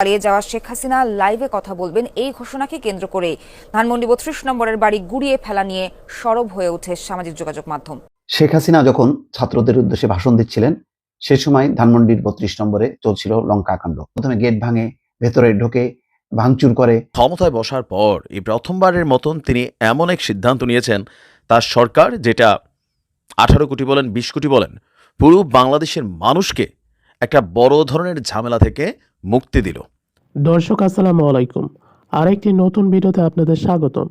পালিয়ে যাওয়া শেখ হাসিনা লাইভে কথা বলবেন এই ঘোষণাকে কেন্দ্র করে। ধানমন্ডি বত্রিশ নম্বরের বাড়ি গুড়িয়ে ফেলা নিয়ে সরব হয়ে ওঠে সামাজিক যোগাযোগ মাধ্যম। শেখ হাসিনা যখন ছাত্রদের উদ্দেশ্যে ভাষণ দিচ্ছিলেন সে সময় ধানমন্ডির বত্রিশ নম্বরে চলছিল লঙ্কা কাণ্ড প্রথমে গেট ভাঙে ভেতরে ঢোকে ভাঙচুর করে। ক্ষমতায় বসার পর এই প্রথমবারের মতন তিনি এমন এক সিদ্ধান্ত নিয়েছেন তার সরকার যেটা আঠারো কোটি বলেন বিশ কোটি বলেন পুরো বাংলাদেশের মানুষকে একটা বড় ধরনের ঝামেলা থেকে মুক্তি দিল। দর্শক আসসালামু আলাইকুম। আরেকটি নতুন ভিডিওতে আপনাদের স্বাগতম।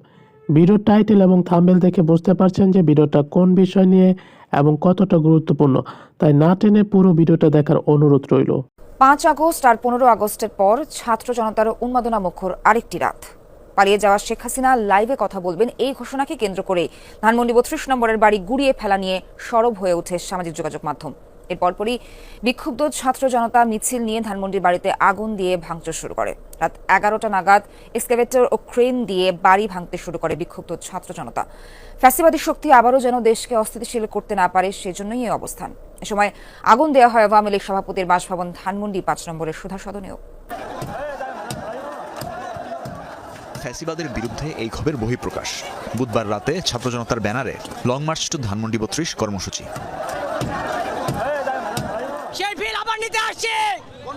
ভিডিওর টাইটেল এবং থাম্বেল দেখে বুঝতে পারছেন যে ভিডিওটা কোন বিষয় নিয়ে এবং কতটা গুরুত্বপূর্ণ। তাই না টেনে পুরো ভিডিওটা দেখার অনুরোধ রইল। পাঁচ আগস্ট আর পনেরো আগস্টের পর ছাত্র জনতার উন্মাদনা মুখর আরেকটি রাত। পালিয়ে যাওয়া শেখ হাসিনা লাইভে কথা বলবেন এই ঘোষণাকে কেন্দ্র করে ধানমন্ডি বত্রিশ নম্বরের বাড়ি গুড়িয়ে ফেলা নিয়ে সরব হয়ে ওঠে সামাজিক যোগাযোগ মাধ্যম। এর পরপরই বিক্ষুব্ধ ছাত্র জনতা মিছিল নিয়ে ধানমন্ডির বাড়িতে আগুন দিয়ে ভাঙচুর শুরু করে। রাত এগারোটা নাগাদ এক্সকেভেটর ও ক্রেন দিয়ে বাড়ি ভাঙতে শুরু করে বিক্ষুব্ধ ছাত্র জনতা। ফ্যাসিবাদী শক্তি আবারও যেন দেশকে অস্থিতিশীল করতে না পারে, সেজন্যই এই অবস্থান। এ সময় আগুন দেওয়া হয় আওয়ামী লীগ সভাপতির বাসভবন ধানমন্ডি পাঁচ নম্বরের সুধা সদনেও। ফ্যাসিবাদের বিরুদ্ধে এই ক্ষোভের বহিঃপ্রকাশ। বুধবার রাতে ছাত্র জনতার ব্যানারে লং মার্চ টু ধানমন্ডি বত্রিশ কর্মসূচি। নিতে আসছে।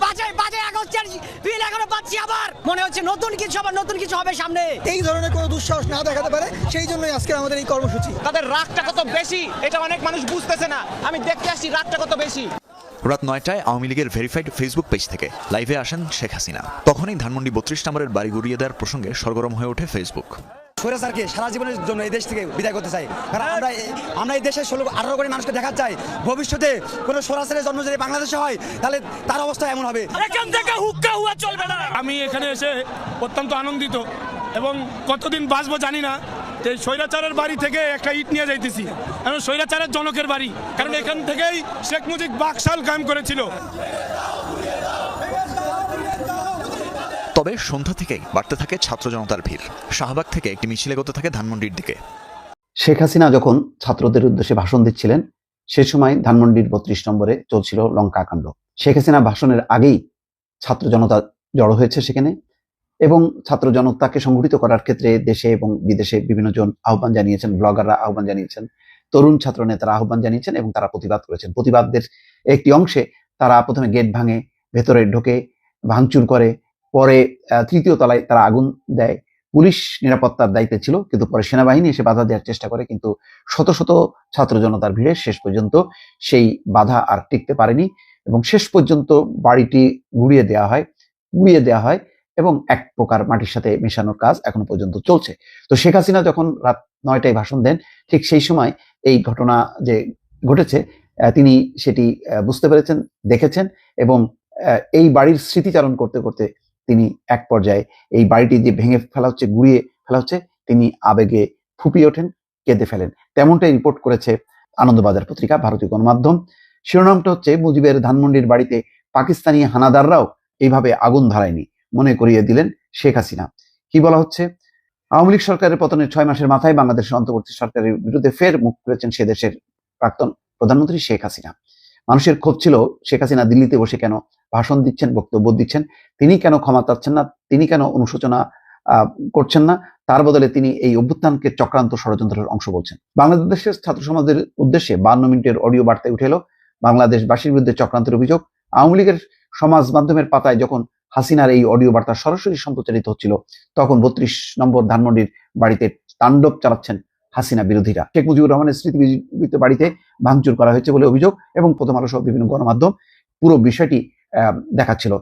বাজে বাজে আগস্টের বিল এখনও পাচ্ছি আবার। মনে হচ্ছে নতুন কিছু আবার নতুন কিছু হবে সামনে। এই ধরনের কোনো দুঃসাহস না দেখাতে পারে সেই জন্যই আজকে আমাদের এই কর্মসূচি। তাদের রাগটা কত বেশি এটা অনেক মানুষ বুঝতেছে না। আমি দেখতে আসছি রাগটা কত বেশি। রাত নয়টায় আওয়ামী লীগের ভেরিফাইড ফেসবুক পেজ থেকে লাইভে আসেন শেখ হাসিনা। তখনই ধানমন্ডি বত্রিশ নম্বরের বাড়ি গুড়িয়ে দেওয়ার প্রসঙ্গে সরগরম হয়ে ওঠে ফেসবুক। সৈরা স্যারকে সারা জীবনের জন্য এই দেশ থেকে বিদায় করতে চাই। কারণ আমরা এই- আমরা এই দেশের ষোলো আঠারো কোটি মানুষকে দেখাতে চাই। ভবিষ্যতে কোনো সরাসরি জন্ম যদি বাংলাদেশে হয় তাহলে তার অবস্থা এমন হবে। এখান থেকে হুক্কা হুয়া চলবে না। আমি এখানে এসে অত্যন্ত আনন্দিত এবং কতদিন বাঁচবো জানি না যে স্বৈরাচারের বাড়ি থেকে একটা ইট নিয়ে যাইতেছি। এবং স্বৈরাচারের জনকের বাড়ি। কারণ এখান থেকেই শেখ মুজিব বাকশাল কায়েম করেছিল। তবে সন্ধ্যা থেকেই বাড়তে থাকে ছাত্র জনতার ভিড়। শাহবাগ থেকে একটি মিছিল এগোতে থাকে ধানমন্ডির দিকে। শেখ হাসিনা যখন ছাত্রদের উদ্দেশ্যে ভাষণ দিচ্ছিলেন, সে সময় ধানমন্ডির বত্রিশ নম্বরে চলছিল লঙ্কা কাণ্ড শেখ হাসিনা ভাষণের আগেই ছাত্র জনতা জড়ো হয়েছে সেখানে এবং ছাত্র জনতাকে সংগঠিত করার ক্ষেত্রে দেশে এবং বিদেশে বিভিন্ন জন আহ্বান জানিয়েছেন, ব্লগাররা আহ্বান জানিয়েছেন, তরুণ ছাত্র নেতারা আহ্বান জানিয়েছেন এবং তারা প্রতিবাদ করেছেন। প্রতিবাদদের একটি অংশে তারা প্রথমে গেট ভাঙে, ভেতরে ঢোকে, ভাঙচুর করে পরে তৃতীয় তলায় তারা আগুন দেয়। পুলিশ নিরাপত্তার দায়িত্বে ছিল, কিন্তু পরে সেনাবাহিনী এসে বাধা দেওয়ার চেষ্টা করে, কিন্তু শত শত ছাত্র জনতার ভিড়ে শেষ পর্যন্ত সেই বাধা আর টিকতে পারেনি এবং শেষ পর্যন্ত বাড়িটি গুড়িয়ে দেওয়া হয়, গুড়িয়ে দেওয়া হয় এবং এক প্রকার মাটির সাথে মেশানোর কাজ এখনও পর্যন্ত চলছে। তো শেখ হাসিনা যখন রাত নয়টায় ভাষণ দেন, ঠিক সেই সময় এই ঘটনা যে ঘটেছে তিনি সেটি বুঝতে পেরেছেন, দেখেছেন এবং এই বাড়ির স্মৃতিচারণ করতে করতে তিনি এক পর্যায়ে এই বাড়িটি যে ভেঙে ফেলা হচ্ছে, গুড়িয়ে ফেলা হচ্ছে, তিনি আবেগে ফুপিয়ে ওঠেন, কেঁদে ফেলেন। তেমনটাই রিপোর্ট করেছে আনন্দবাজার পত্রিকা, ভারতীয় গণমাধ্যম। শিরোনামটা হচ্ছে, মুজিবের ধানমন্ডির বাড়িতে পাকিস্তানি হানাদাররাও এইভাবে আগুন ধরায়নি, মনে করিয়ে দিলেন শেখ হাসিনা। কি বলা হচ্ছে? আওয়ামী লীগ সরকারের পতনের ছয় মাসের মাথায় বাংলাদেশের অন্তর্বর্তী সরকারের বিরুদ্ধে ফের মুখ খুলেছেন সে দেশের প্রাক্তন প্রধানমন্ত্রী শেখ হাসিনা। মানুষের ক্ষোভ ছিল, শেখ হাসিনা দিল্লিতে বসে কেন ভাষণ দিচ্ছেন, বক্তব্য দিচ্ছেন, তিনি কেন ক্ষমা চাচ্ছেন না, তিনি কেন অনুশোচনা করছেন না, তার বদলে তিনি এই অভ্যুত্থানকে চক্রান্ত ষড়যন্ত্রের অংশ বলছেন। বাংলাদেশের ছাত্র সমাজের উদ্দেশ্যে বান্ন মিনিটের অডিও বার্তায় উঠে এলো, বাংলাদেশবাসীর বিরুদ্ধে চক্রান্তের অভিযোগ। আওয়ামী লীগের সমাজ মাধ্যমের পাতায় যখন হাসিনার এই অডিও বার্তা সরাসরি সম্প্রচারিত হচ্ছিল, তখন বত্রিশ নম্বর ধানমন্ডির বাড়িতে তাণ্ডব চালাচ্ছেন হাসিনা বিরোধীরা। শেখ মুজিবুর রহমানের স্মৃতি বিজড়িত বাড়িতে ভাঙচুর করা হয়েছে বলে অভিযোগ এবং প্রথম আলো সহ বিভিন্ন গণমাধ্যম। পুরো বিষয়টি দেখাচ্ছিল।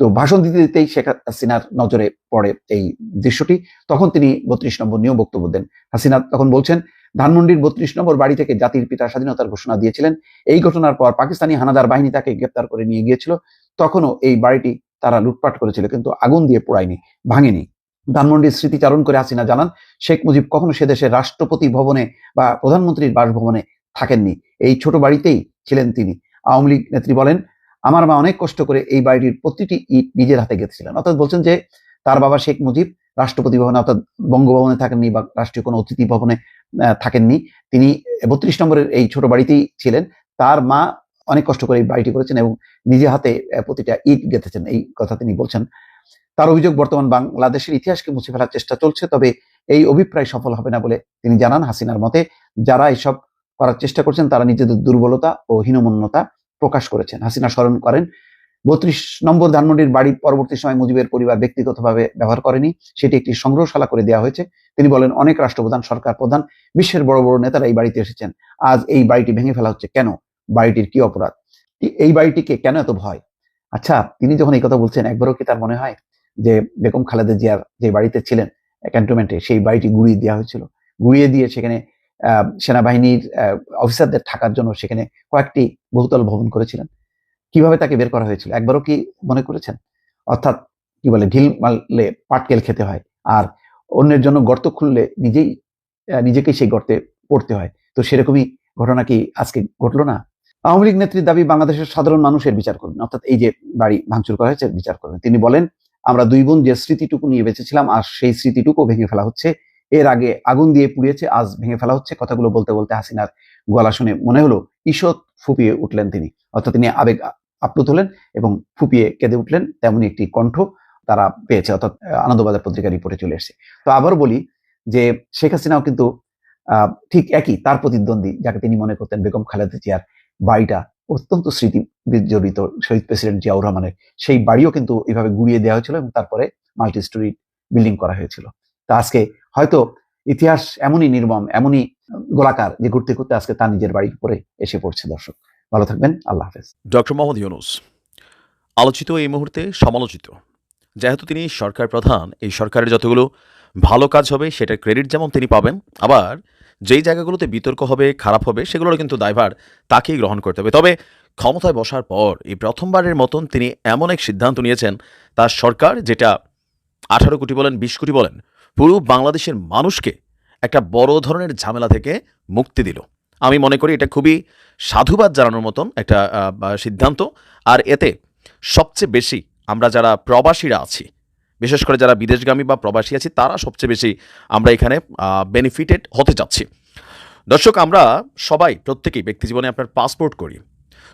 তো ভাষণ দিতে দিতেই শেখ হাসিনার নজরে পড়ে এই দৃশ্যটি। তখন তিনি বত্রিশ নম্বর নিয়েও বক্তব্য দেন। হাসিনা তখন বলছেন, ধানমন্ডির বত্রিশ নম্বর বাড়ি থেকে জাতির পিতা স্বাধীনতার ঘোষণা দিয়েছিলেন। এই ঘটনার পর পাকিস্তানি হানাদার বাহিনী তাকে গ্রেপ্তার করে নিয়ে গিয়েছিল। তখনও এই বাড়িটি তারা লুটপাট করেছিল, কিন্তু আগুন দিয়ে পোড়ায়নি, ভাঙেনি। ধানমন্ডির স্মৃতিচারণ করে হাসিনা জানান, শেখ মুজিব কখনো সে দেশের রাষ্ট্রপতি ভবনে বা প্রধানমন্ত্রীর বাসভবনে থাকেননি। এই ছোট বাড়িতেই ছিলেন তিনি। আওয়ামী লীগ নেত্রী বলেন আমার মা অনেক কষ্ট করে এই বাড়িটির প্রতিটি ইট নিজের হাতে গেঁথেছিলেন। অর্থাৎ বলছেন যে, তার বাবা শেখ মুজিব রাষ্ট্রপতি ভবনে, অর্থাৎ বঙ্গভবনে থাকেননি বা রাষ্ট্রীয় কোনো অতিথি ভবনে থাকেননি। তিনি বত্রিশ নম্বরের এই ছোট বাড়িতেই ছিলেন। তার মা অনেক কষ্ট করে এই বাড়িটি করেছেন এবং নিজে হাতে প্রতিটা ইট গেঁথেছেন। এই কথা তিনি বলছেন। তার অভিযোগ বর্তমান বাংলাদেশের ইতিহাসকে মুছে ফেলার চেষ্টা চলছে, তবে এই অভিপ্রায় সফল হবে না বলে তিনি জানান হাসিনার মতে। যারা এসব করার চেষ্টা করছেন, তারা নিজেদের দুর্বলতা ও হীনমন্যতা প্রকাশ করেছেন। হাসিনা স্মরণ করেন। বত্রিশ নম্বর ধানমন্ডির বাড়ি পরবর্তী সময় মুজিবের পরিবার ব্যক্তিগতভাবে ব্যবহার করেনি। সেটি একটি সংগ্রহশালা করে দেওয়া হয়েছে। তিনি বলেন, অনেক রাষ্ট্রপ্রধান, সরকার প্রধান, বিশ্বের বড় বড় নেতারা এই বাড়িতে এসেছেন। আজ এই বাড়িটি ভেঙে ফেলা হচ্ছে কেন? বাড়িটির কি অপরাধ? এই বাড়িটিকে কেন এত ভয়? আচ্ছা তিনি যখন এই কথা বলছেন, একবারও কি তার মনে হয় যে বেগম খালেদা জিয়ার যে বাড়িতে ছিলেন, ক্যান্টনমেন্টে, সেই বাড়িটি গুড়িয়ে দেওয়া হয়েছিল? গুড়িয়ে দিয়ে সেখানে সেনাবাহিনীর অফিসারদের থাকার জন্য সেখানে কয়েকটি বহুতল ভবন করেছিলেন। কীভাবে তাকে বের করা হয়েছিল? একবারও কি মনে করেছেন? অর্থাৎ কি বলে, ঢিল মারলে পাটকেল খেতে হয় আর অন্যের জন্য গর্ত খুললে নিজেই নিজেকেই সেই গর্তে পড়তে হয়। তো সেরকমই ঘটনা কি আজকে ঘটলো না? আওয়ামী লীগ নেত্রীর দাবি, বাংলাদেশের সাধারণ মানুষের বিচার করবেন অর্থাৎ এই যে বাড়ি ভাঙচুর করা হয়েছে, বিচার করবেন তিনি বলেন, আমরা দুই বোন যে স্মৃতিটুকু নিয়ে বেঁচেছিলাম, আর সেই স্মৃতিটুকু ভেঙে ফেলা হচ্ছে। এর আগে আগুন দিয়ে পুড়িয়েছে, আজ ভেঙে ফেলা হচ্ছে কথাগুলো বলতে বলতে হাসিনার গলা শুনে মনে হলো ঈষৎ ফুপিয়ে উঠলেন তিনি। অর্থাৎ তিনি আবেগ আপ্লুত হলেন এবং ফুপিয়ে কেঁদে উঠলেন, তেমনি একটি কণ্ঠ তারা পেয়েছে, অর্থাৎ আনন্দবাজার পত্রিকার রিপোর্টে চলে এসেছে। তো আবার বলি যে শেখ হাসিনাও কিন্তু ঠিক একই তার প্রতিদ্বন্দ্বী যাকে তিনি মনে করতেন বেগম খালেদা জিয়ার বাড়িটা অত্যন্ত স্মৃতি জড়িত শহীদ প্রেসিডেন্ট জিয়াউর রহমানের। সেই বাড়িও কিন্তু এইভাবে গুড়িয়ে দেওয়া হয়েছিল এবং তারপরে মাল্টি স্টোরি বিল্ডিং করা হয়েছিল। তা আজকে হয়তো ইতিহাস এমনই নির্মম, এমনই গোলাকার যে ঘুরতে ঘুরতে আজকে তার নিজের বাড়ির উপরে এসে পড়ছে দর্শক। ভালো থাকবেন, আল্লাহ হাফেজ। ডক্টর মোহাম্মদ ইউনুস, আলোচিত এই মুহূর্তে সমালোচিত। যেহেতু তিনি সরকার প্রধান, এই সরকারের যতগুলো ভালো কাজ হবে সেটার ক্রেডিট যেমন তিনি পাবেন, আবার যেই জায়গাগুলোতে বিতর্ক হবে, খারাপ হবে সেগুলোর কিন্তু দায়ভার তাকেই গ্রহণ করতে হবে। তবে ক্ষমতায় বসার পর, এই প্রথমবারের মতন তিনি এমন এক সিদ্ধান্ত নিয়েছেন, তার সরকার যেটা আঠারো কোটি বলেন, বিশ কোটি বলেন পুরো বাংলাদেশের মানুষকে একটা বড় ধরনের ঝামেলা থেকে মুক্তি দিল। আমি মনে করি এটা খুবই সাধুবাদ জানানোর মতন একটা সিদ্ধান্ত। আর এতে সবচেয়ে বেশি আমরা যারা প্রবাসীরা আছি, বিশেষ করে যারা বিদেশগামী বা প্রবাসী আছি, তারা সবচেয়ে বেশি আমরা এখানে বেনিফিটেড হতে চাচ্ছি। দর্শক, আমরা সবাই, প্রত্যেকেই ব্যক্তি জীবনে আপনার পাসপোর্ট করি।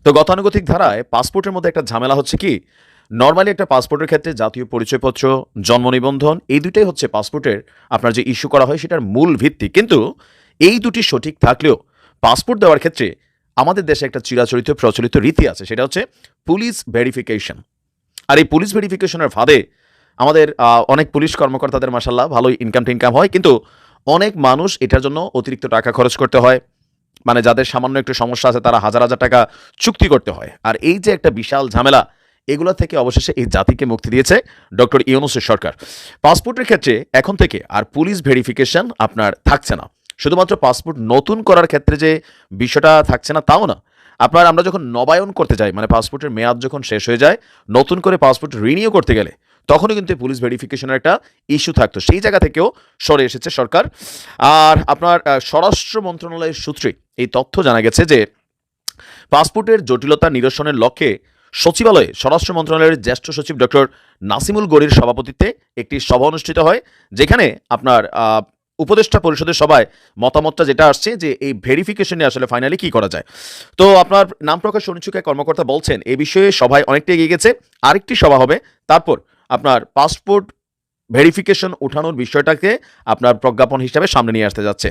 তো গতানুগতিক ধারায় পাসপোর্টের মধ্যে একটা ঝামেলা হচ্ছে কি নর্মালি একটা পাসপোর্টের ক্ষেত্রে জাতীয় পরিচয়পত্র, জন্ম নিবন্ধন, এই দুটাই হচ্ছে পাসপোর্টের আপনার যে ইস্যু করা হয় সেটার মূল ভিত্তি। কিন্তু এই দুটি সঠিক থাকলেও পাসপোর্ট দেওয়ার ক্ষেত্রে আমাদের দেশে একটা চিরাচরিত প্রচলিত রীতি আছে, সেটা হচ্ছে পুলিশ ভেরিফিকেশন আর এই পুলিশ ভেরিফিকেশনের ফাঁদে আমাদের অনেক পুলিশ কর্মকর্তাদের মাসাল্লাহ ভালোই ইনকাম টিনকাম হয়, কিন্তু অনেক মানুষ এটার জন্য অতিরিক্ত টাকা খরচ করতে হয়। মানে যাদের সামান্য একটু সমস্যা আছে তারা হাজার হাজার টাকা চুক্তি করতে হয়। আর এই যে একটা বিশাল ঝামেলা এগুলো থেকে অবশেষে এই জাতিকে মুক্তি দিয়েছে ডক্টর ইউনুসের সরকার। পাসপোর্টের ক্ষেত্রে এখন থেকে আর পুলিশ ভেরিফিকেশন আপনার থাকছে না। শুধুমাত্র পাসপোর্ট নতুন করার ক্ষেত্রে যে বিষয়টা থাকছে না, তাও না। আপনার আমরা যখন নবায়ন করতে যাই মানে পাসপোর্টের মেয়াদ যখন শেষ হয়ে যায়, নতুন করে পাসপোর্ট রিনিউ করতে গেলে তখনও কিন্তু পুলিশ ভেরিফিকেশনের একটা ইস্যু থাকতো। সেই জায়গা থেকেও সরে এসেছে সরকার। আর আপনার স্বরাষ্ট্র মন্ত্রণালয়ের সূত্রে এই তথ্য জানা গেছে যে, পাসপোর্টের জটিলতা নিরসনের লক্ষ্যে সচিবালয়ে স্বরাষ্ট্র মন্ত্রণালয়ের জ্যেষ্ঠ সচিব ডক্টর নাসিমুল গরির সভাপতিত্বে একটি সভা অনুষ্ঠিত হয়, যেখানে আপনার উপদেষ্টা পরিষদের সভায় মতামতটা যেটা আসছে যে এই ভেরিফিকেশনে আসলে ফাইনালি কি করা যায়। তো আপনার নাম প্রকাশ অনিচ্ছুক কর্মকর্তা বলছেন, এ বিষয়ে সভায় অনেকটা এগিয়ে গেছে, আরেকটি সভা হবে, তারপর আপনার পাসপোর্ট ভেরিফিকেশন ওঠানোর বিষয়টাকে আপনার প্রজ্ঞাপন হিসাবে সামনে নিয়ে আসতে যাচ্ছে।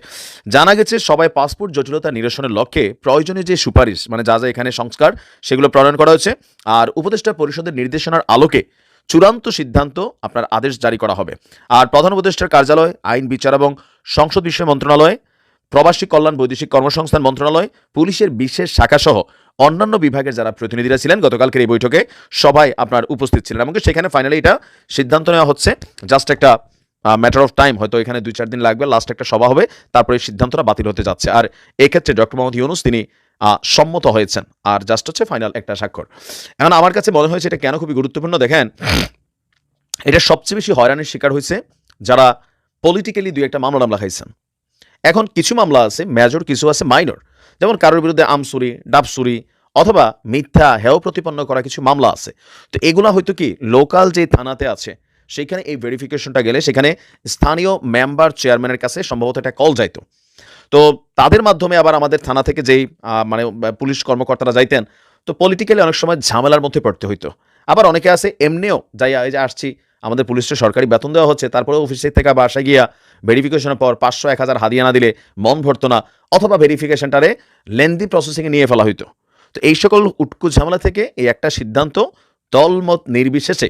জানা গেছে সবাই পাসপোর্ট জটিলতা নিরসনের লক্ষ্যে প্রয়োজনীয় যে সুপারিশ মানে যা যা এখানে সংস্কার, সেগুলো প্রণয়ন করা হয়েছে। আর উপদেষ্টা পরিষদের নির্দেশনার আলোকে চূড়ান্ত সিদ্ধান্ত আপনার আদেশ জারি করা হবে। আর প্রধান উপদেষ্টার কার্যালয়, আইন, বিচার এবং সংসদ বিষয় মন্ত্রণালয়, প্রবাসী কল্যাণ বৈদেশিক কর্মসংস্থান মন্ত্রণালয়, পুলিশের বিশেষ শাখাসহ অন্যান্য বিভাগের যারা প্রতিনিধিরা ছিলেন, গতকালকের এই বৈঠকে সবাই আপনার উপস্থিত ছিলেন এমনকি সেখানে ফাইনালি এটা সিদ্ধান্ত নেওয়া হচ্ছে। জাস্ট একটা ম্যাটার অফ টাইম হয়তো এখানে দুই চার দিন লাগবে লাস্ট একটা সভা হবে, তারপরে এই সিদ্ধান্তটা বাতিল হতে যাচ্ছে। আর এক্ষেত্রে ডক্টর মোহাম্মদ ইউনুস তিনি সম্মত হয়েছেন। আর জাস্ট হচ্ছে ফাইনাল একটা স্বাক্ষর। এখন আমার কাছে মনে হয়েছে এটা কেন খুবই গুরুত্বপূর্ণ, দেখেন, এটা সবচেয়ে বেশি হয়রানির শিকার হয়েছে যারা পলিটিক্যালি দুই একটা মামলা মামলা খাইছেন। এখন কিছু মামলা আছে মেজর কিছু আছে মাইনর যেমন কারোর বিরুদ্ধে আমসুরি ডাবসুরি অথবা মিথ্যা, হেয় প্রতিপন্ন করা কিছু মামলা আছে। তো এগুলা হয়তো কি লোকাল যে থানাতে আছে, সেখানে এই ভেরিফিকেশনটা গেলে সেখানে স্থানীয় মেম্বার চেয়ারম্যানের কাছে সম্ভবত একটা কল যাইতো। তো তাদের মাধ্যমে আবার আমাদের থানা থেকে যেই মানে পুলিশ কর্মকর্তারা যাইতেন, তো পলিটিক্যালি অনেক সময় ঝামেলার মধ্যে পড়তে হইতো। আবার অনেকে আছে, এমনিও যাই আসছি আমাদের পুলিশের সরকারি বেতন দেওয়া হচ্ছে তারপরে অফিসের থেকে বাসায় গিয়া ভেরিফিকেশনের পর পাঁচশো এক হাজার হাদিয়া না দিলে মন ভরতো না, অথবা ভেরিফিকেশনটারে লেন্দি প্রসেসিংয়ে নিয়ে ফেলা হইতো। তো এই সকল উটকু ঝামেলা থেকে এই একটা সিদ্ধান্ত দলমত নির্বিশেষে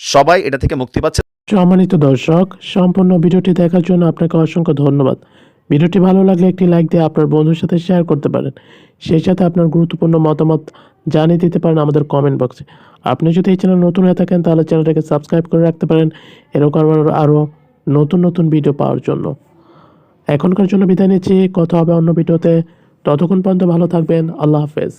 সবাই এটা থেকে মুক্তি পাচ্ছে। সম্মানিত দর্শক, সম্পূর্ণ ভিডিওটি দেখার জন্য আপনাকে অসংখ্য ধন্যবাদ। ভিডিওটি ভালো লাগলে একটি লাইক দিয়ে আপনার বন্ধুর সাথে শেয়ার করতে পারেন। সেই সাথে আপনার গুরুত্বপূর্ণ মতামত জানিয়ে দিতে পারেন আমাদের কমেন্ট বক্সে আপনি যদি এই চ্যানেল নতুন হয়ে থাকেন, তাহলে চ্যানেলটাকে সাবস্ক্রাইব করে রাখতে পারেন। এরকম আরও নতুন নতুন ভিডিও পাওয়ার জন্য। এখনকার জন্য বিদায় নিচ্ছি। কথা হবে অন্য ভিডিওতে ততক্ষণ পর্যন্ত ভালো থাকবেন। আল্লাহ হাফেজ।